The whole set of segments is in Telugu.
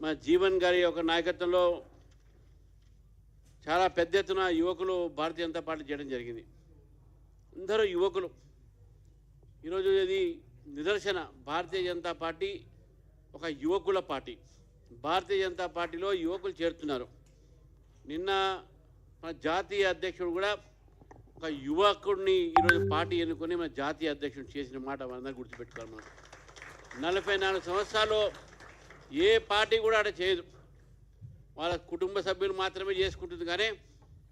మా జీవన్ గారి యొక్క నాయకత్వంలో చాలా పెద్ద ఎత్తున యువకులు భారతీయ జనతా పార్టీ చేయడం జరిగింది. అందరూ యువకులు. ఈరోజు ఇది నిదర్శన. భారతీయ జనతా పార్టీ ఒక యువకుల పార్టీ. భారతీయ జనతా పార్టీలో యువకులు చేరుతున్నారు. నిన్న మన జాతీయ అధ్యక్షుడు కూడా ఒక యువకుడిని ఈరోజు పార్టీ ఎన్నుకొని మన జాతీయ అధ్యక్షుడు చేసిన మాట మనందరూ గుర్తుపెట్టుకోవాలి మనం. నలభై నాలుగు సంవత్సరాలు ఏ పార్టీ కూడా అక్కడ చేయదు. వాళ్ళ కుటుంబ సభ్యులు మాత్రమే చేసుకుంటుంది. కానీ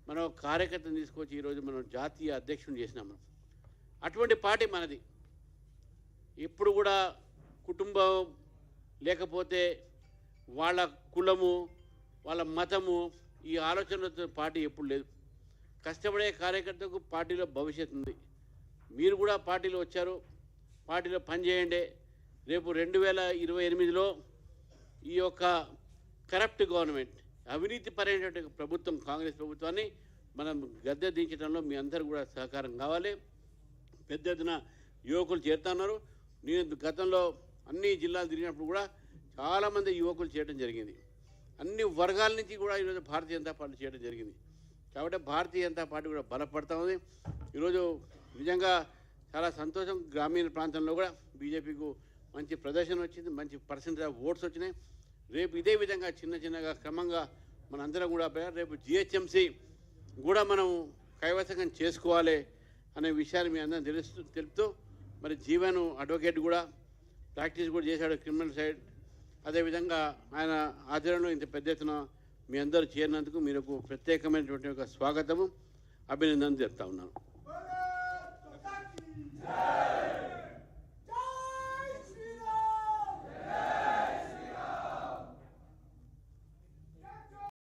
మనం కార్యకర్తను తీసుకొచ్చి ఈరోజు మనం జాతీయ అధ్యక్షుని చేసినాం మనం. అటువంటి పార్టీ మనది. ఎప్పుడు కూడా కుటుంబం లేకపోతే వాళ్ళ కులము వాళ్ళ మతము ఈ ఆలోచనలతో పార్టీ ఎప్పుడు లేదు. కష్టపడే కార్యకర్తకు పార్టీలో భవిష్యత్తు ఉంది. మీరు కూడా పార్టీలో వచ్చారు. పార్టీలో పనిచేయండి రేపు రెండు వేల ఇరవై ఎనిమిదిలో ఈ యొక్క కరప్ట్ గవర్నమెంట్ అవినీతిపరమైనటువంటి ప్రభుత్వం కాంగ్రెస్ ప్రభుత్వాన్ని మనం గద్దె దించడంలో మీ అందరూ కూడా సహకారం కావాలి. పెద్ద ఎత్తున యువకులు చేరుతున్నారు నేను గతంలో అన్ని జిల్లాలు తిరిగినప్పుడు కూడా చాలామంది యువకులు చేయడం జరిగింది. అన్ని వర్గాల నుంచి కూడా ఈరోజు భారతీయ జనతా పార్టీ చేయడం జరిగింది. కాబట్టి భారతీయ జనతా పార్టీ కూడా బలపడతా ఉంది. ఈరోజు నిజంగా చాలా సంతోషం. గ్రామీణ ప్రాంతంలో కూడా బీజేపీకు మంచి ప్రదర్శన వచ్చింది మంచి పర్సెంట్ ఆఫ్ ఓట్స్ వచ్చినాయి. రేపు ఇదే విధంగా చిన్న చిన్నగా క్రమంగా మనందరం కూడా రేపు జిహెచ్ఎంసీ కూడా మనం కైవసంగా చేసుకోవాలి అనే విషయాన్ని మీ అందరం తెలుస్తూ తెలుపుతూ మరి జీవన్ అడ్వకేట్ కూడా ప్రాక్టీస్ కూడా చేశాడు క్రిమినల్ సైడ్. అదేవిధంగా ఆయన ఆధ్వర్యంలో ఇంత పెద్ద ఎత్తున మీ అందరూ చేరినందుకు మీరు ప్రత్యేకమైనటువంటి ఒక స్వాగతము. అభినందన చెప్తా ఉన్నాను.